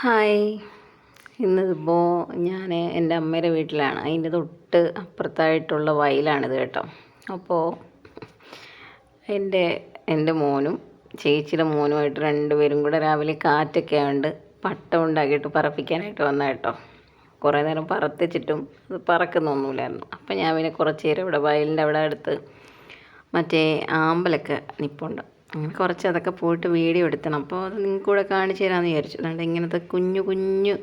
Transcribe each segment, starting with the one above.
Hi. ഇന്നിപ്പോൾ ഞാൻ എന്റെ അമ്മയുടെ വീട്ടിലാണ്. അതിന്റെ തൊട്ട് അപ്പുറത്തായിട്ടുള്ള വയലാണിത് കേട്ടോ. അപ്പോൾ എന്റെ എന്റെ മോനും ചേച്ചിയുടെ മോനുമായിട്ട് രണ്ടുപേരും കൂടെ രാവിലെ കാറ്റൊക്കെ ആയതുകൊണ്ട് പട്ടം ഉണ്ടാക്കിയിട്ട് പറപ്പിക്കാനായിട്ട് വന്ന കേട്ടോ. കുറേ നേരം പറത്തിച്ചിട്ടും അത് പറക്കുന്നൊന്നുമില്ലായിരുന്നു അപ്പോൾ ഞാൻ പിന്നെ കുറച്ച് നേരം ഇവിടെ വയലിന്റെ അവിടെ അടുത്ത് മറ്റേ ആമ്പലൊക്കെ നിപ്പുണ്ട്. അങ്ങനെ കുറച്ച് അതൊക്കെ പോയിട്ട് വീഡിയോ എടുത്തണം അപ്പോൾ അത് നിങ്ങൾക്ക് കൂടെ കാണിച്ചു തരാമെന്ന് വിചാരിച്ചു. അതുകൊണ്ട് ഇങ്ങനത്തെ കുഞ്ഞു കുഞ്ഞു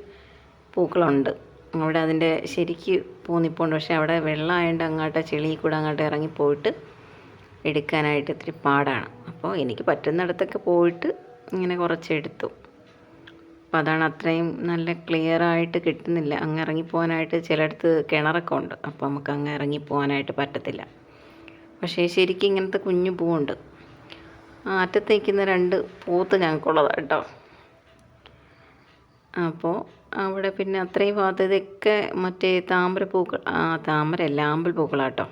പൂക്കളുണ്ട്. അവിടെ അതിന്റെ ശരിക്ക് പൂ നിപ്പുണ്ട് പക്ഷേ അവിടെ വെള്ളമായതുകൊണ്ട് അങ്ങോട്ട് ചെളി കൂടെ അങ്ങോട്ട് ഇറങ്ങിപ്പോയിട്ട് എടുക്കാനായിട്ട് ഇത്തിരി പാടാണ്. അപ്പോൾ എനിക്ക് പറ്റുന്നിടത്തൊക്കെ പോയിട്ട് ഇങ്ങനെ കുറച്ച് എടുത്തു. അപ്പോൾ അതാണ് അത്രയും നല്ല ക്ലിയർ ആയിട്ട് കിട്ടുന്നില്ല. അങ്ങ് ഇറങ്ങിപ്പോകാനായിട്ട് ചിലയിടത്ത് കിണറൊക്കെ ഉണ്ട്. അപ്പോൾ നമുക്ക് അങ്ങ് ഇറങ്ങിപ്പോകാനായിട്ട് പറ്റത്തില്ല. പക്ഷേ ശരിക്കും ഇങ്ങനത്തെ കുഞ്ഞു പൂവുണ്ട്. അറ്റത്ത് നിൽക്കുന്ന രണ്ട് പൂത്ത് ഞങ്ങൾക്കുള്ളതാണ് കേട്ടോ അപ്പോൾ അവിടെ പിന്നെ അത്രയും ഭാഗത്ത് ഇതൊക്കെ മറ്റേ താമരപ്പൂക്കൾ ആ താമരയല്ല ആമ്പൽ പൂക്കളാട്ടോ.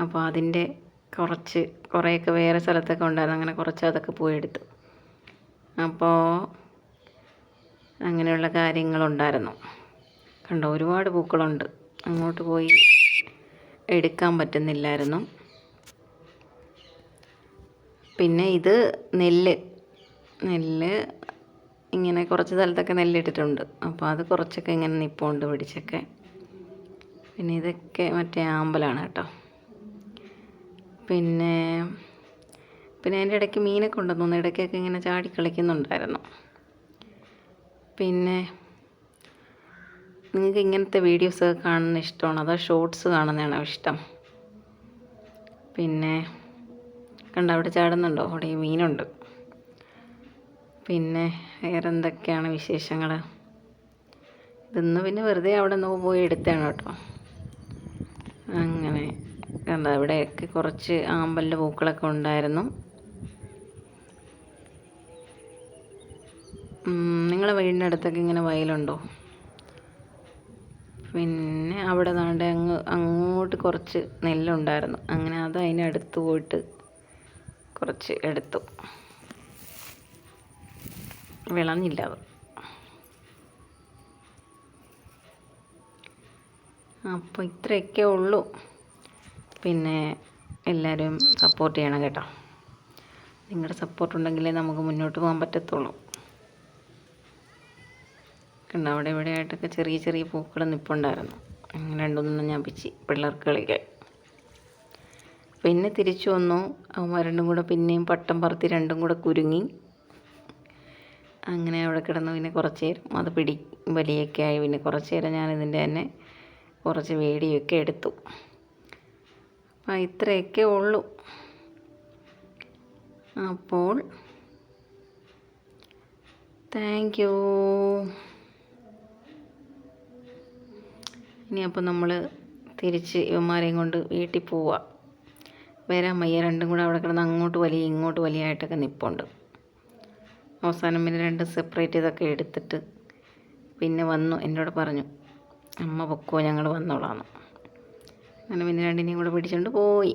അപ്പോൾ അതിന്റെ കുറച്ച് കുറേയൊക്കെ വേറെ സ്ഥലത്തൊക്കെ ഉണ്ടായിരുന്നു. അങ്ങനെ കുറച്ച് അതൊക്കെ പോയി എടുത്തു. അപ്പോൾ അങ്ങനെയുള്ള കാര്യങ്ങളുണ്ടായിരുന്നു. കണ്ടോ ഒരുപാട് പൂക്കളുണ്ട്. അങ്ങോട്ട് പോയി എടുക്കാൻ പറ്റുന്നില്ലായിരുന്നു. പിന്നെ ഇത് നെല്ല്. നെല്ല് ഇങ്ങനെ കുറച്ച് സ്ഥലത്തൊക്കെ നെല്ലിട്ടിട്ടുണ്ട്. അപ്പോൾ അത് കുറച്ചൊക്കെ ഇങ്ങനെ നിപ്പുണ്ട് പിടിച്ചൊക്കെ. പിന്നെ ഇതൊക്കെ മറ്റേ ആമ്പലാണ് കേട്ടോ. പിന്നെ പിന്നെ അതിന്റെ ഇടയ്ക്ക് മീനൊക്കെ ഉണ്ടെന്ന് തോന്നുന്നു. ഇടയ്ക്കൊക്കെ ഇങ്ങനെ ചാടി കളിക്കുന്നുണ്ടായിരുന്നു. പിന്നെ നിങ്ങൾക്ക് ഇങ്ങനത്തെ വീഡിയോസ് കാണുന്ന ഇഷ്ടമാണ്? അതോ ഷോർട്സ് കാണുന്നതാണോ ഇഷ്ടം? പിന്നെ കണ്ട അവിടെ ചാടുന്നുണ്ടോ? അവിടെ മീനുണ്ട്. പിന്നെ വേറെ എന്തൊക്കെയാണ് വിശേഷങ്ങൾ ഇതൊന്ന് പിന്നെ വെറുതെ അവിടെ നിന്ന് പോയി എടുത്താണ് കേട്ടോ. അങ്ങനെ കണ്ട ഇവിടെയൊക്കെ കുറച്ച് ആമ്പലിന്റെ പൂക്കളൊക്കെ ഉണ്ടായിരുന്നു. നിങ്ങളെ വീടിന്റെ അടുത്തൊക്കെ ഇങ്ങനെ വയലുണ്ടോ? പിന്നെ അവിടെ നാണ്ട് അങ്ങ് അങ്ങോട്ട് കുറച്ച് നെല്ലുണ്ടായിരുന്നു. അങ്ങനെ അത് അതിനടുത്ത് പോയിട്ട് കുറച്ച് എടുത്തു. വിളഞ്ഞില്ല അത് അപ്പോൾ ഇത്രയൊക്കെ ഉള്ളൂ. പിന്നെ എല്ലാവരും സപ്പോർട്ട് ചെയ്യണം കേട്ടോ. നിങ്ങളുടെ സപ്പോർട്ട് ഉണ്ടെങ്കിലേ നമുക്ക് മുന്നോട്ട് പോകാൻ പറ്റത്തുള്ളൂ. കണ്ടോ അവിടെ ഇവിടെ ആയിട്ടൊക്കെ ചെറിയ ചെറിയ പൂക്കൾ നിപ്പുണ്ടായിരുന്നു. അങ്ങനെ രണ്ടൊന്നും ഞാൻ പിച്ചി പിള്ളേർക്ക് കളിക്കാൻ. പിന്നെ തിരിച്ചു വന്നു. അവന്മാർ രണ്ടും കൂടെ പിന്നെയും പട്ടം പറത്തി രണ്ടും കൂടെ കുരുങ്ങി. അങ്ങനെ അവിടെ കിടന്ന് പിന്നെ കുറച്ച് നേരം. അത് പിടി വലിയൊക്കെ ആയി. പിന്നെ കുറച്ച് നേരം ഞാൻ ഇതിന്റെ തന്നെ കുറച്ച് വേടിയൊക്കെ എടുത്തു. അപ്പം ഇത്രയൊക്കെ ഉള്ളൂ. അപ്പോൾ താങ്ക് യു. ഇനി അപ്പോൾ നമ്മൾ തിരിച്ച് ഇവന്മാരെയും കൊണ്ട് വീട്ടിൽ പോവുക വരാൻ വയ്യ രണ്ടും കൂടെ അവിടെ കിടന്ന് അങ്ങോട്ട് വലിയ ഇങ്ങോട്ട് വലിയ ആയിട്ടൊക്കെ നിൽപ്പുണ്ട് അവസാനം പിന്നെ രണ്ട് സെപ്പറേറ്റ് ഇതൊക്കെ എടുത്തിട്ട് പിന്നെ വന്നു. എന്നോട് പറഞ്ഞു അമ്മ പൊക്കോ ഞങ്ങൾ വന്നോളാം അങ്ങനെ പിന്നെ രണ്ടിനെയും കൂടെ പിടിച്ചുകൊണ്ട് പോയി.